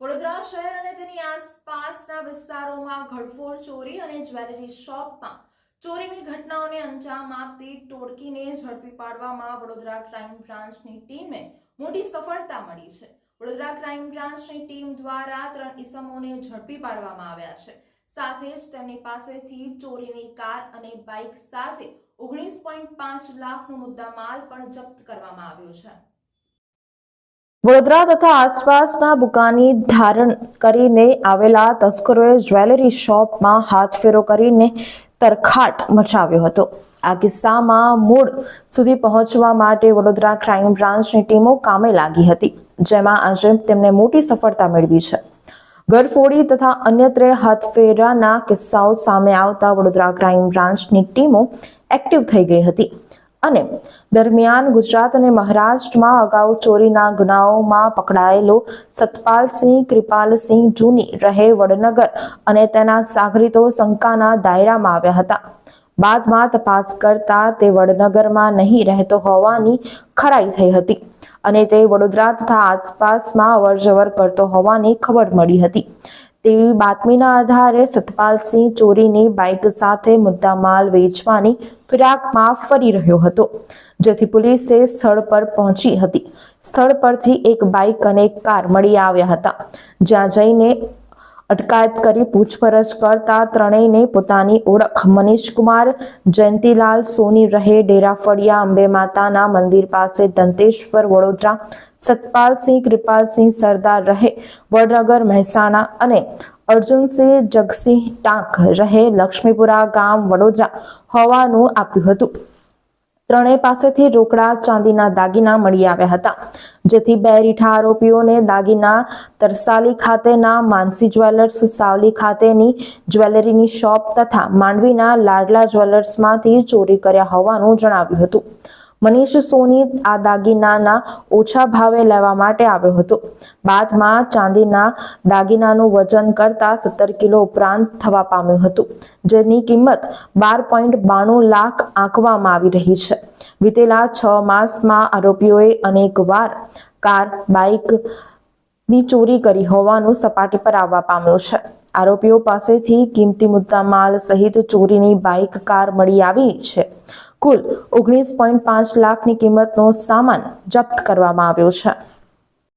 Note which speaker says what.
Speaker 1: વડોદરા શહેર અને તેની આસપાસના વિસ્તારોમાં ઘડફોડ ચોરી અને જ્વેલરી શોપમાં ચોરીની ઘટનાઓને અંજામ આપતી ટોળકીને ઝડપી પાડવામાં વડોદરા ક્રાઇમ બ્રાન્ચની ટીમને મોટી સફળતા મળી છે. વડોદરા ક્રાઇમ બ્રાન્ચની ટીમ દ્વારા ત્રણ ઇસમોને ઝડપી પાડવામાં આવ્યા છે. સાથે જ તેમની પાસેથી ચોરીની કાર અને બાઇક સાથે ઓગણીસ પોઈન્ટ પાંચ લાખનો મુદ્દામાલ પણ જપ્ત કરવામાં આવ્યો છે.
Speaker 2: વડોદરા તથા આસપાસના બુકાની ધારણ કરીને આવેલા તસ્કરોએ જ્વેલરી શોપમાં હાથફેરો કરીને તરખાટ મચાવ્યો હતો. આ કિસ્સામાં મૂળ સુધી પહોંચવા માટે વડોદરા ક્રાઇમ બ્રાન્ચની ટીમો કામે લાગી હતી, જેમાં આજે તેમને મોટી સફળતા મેળવી છે. ઘરફોડી તથા અન્યત્રે હાથફેરાના કિસ્સાઓ સામે આવતા વડોદરા ક્રાઇમ બ્રાન્ચની ટીમો એક્ટિવ થઈ ગઈ હતી. અને દરમિયાન ગુજરાત અને મહારાષ્ટ્રમાં અગાઉ ચોરીના ગુનાઓમાં પકડાયેલો સતપાલસિંહ કૃપાલસિંહ જૂની રહે વડનગર અને તેના સાગરીતો શંકાના દાયરામાં આવ્યા હતા. બાદમાં તપાસ કરતા તે વડનગરમાં નહીં રહેતો હોવાની ખરાઈ થઈ હતી અને તે વડોદરા તથા આસપાસમાં અવરજવર કરતો હોવાની ખબર મળી હતી. તેવી બાતમીના આધારે સતપાલસિંહ ચોરીની બાઇક સાથે મુદ્દામાલ વેચવાની ફિરાકમાં ફરી રહ્યો હતો, જેથી પોલીસે સ્થળ પર પહોંચી હતી. સ્થળ પરથી એક બાઇક અને કાર મળી આવ્યા હતા, જ્યાં જઈને અટકાયત કરી પૂછપરછ કરતા ત્રણેયને પોતાની ઓળખ. મનીષકુમાર, જયંતિલાલ, સોની રહે ડેરા ફળિયા અંબે માતાના મંદિર પાસે દંતેશ્વર, વડોદરા. સતપાલસિંહ, કૃપાલસિંહ, સરદાર રહે, વડનગર, મહેસાણા અને અર્જુનસિંહ, જગસિંહ ટાંક રહે, લક્ષ્મીપુરા ગામ, વડોદરા હોવાનું આપ્યું હતું. ત્રણેય પાસેથી રોકડા ચાંદીના દાગીના મળી આવ્યા હતા. જેથી બે રીઠા આરોપીઓને દાગીના તરસાલી ખાતેના માનસી જ્વેલર્સ, સાવલી ખાતેની જ્વેલરીની શોપ તથા માંડવીના લાડલા જ્વેલર્સમાંથી ચોરી કર્યા હોવાનું જણાવ્યું હતું. મનીષ સોની આ દાગીનાના ઓછા ભાવે લેવા માટે આવ્યો હતો. બાદમાં ચાંદીના દાગીનાનું વજન કરતા સત્તર કિલો ઉપરાંત થવા પામ્યું હતું, જેની કિંમત બાર પોઈન્ટ બાણું લાખ આંકવામાં આવી રહી છે. વીતેલા છ માસમાં આરોપીઓએ અનેકવાર કાર બાઇકની ચોરી કરી હોવાનું સપાટી પર આવવા પામ્યું છે. આરોપીઓ પાસેથી કિંમતી મુદ્દામાલ સહિત ચોરીની બાઇક કાર મળી આવી છે. કુલ ઓગણીસ પોઈન્ટ પાંચ લાખની કિંમતનો સામાન જપ્ત કરવામાં આવ્યો છે.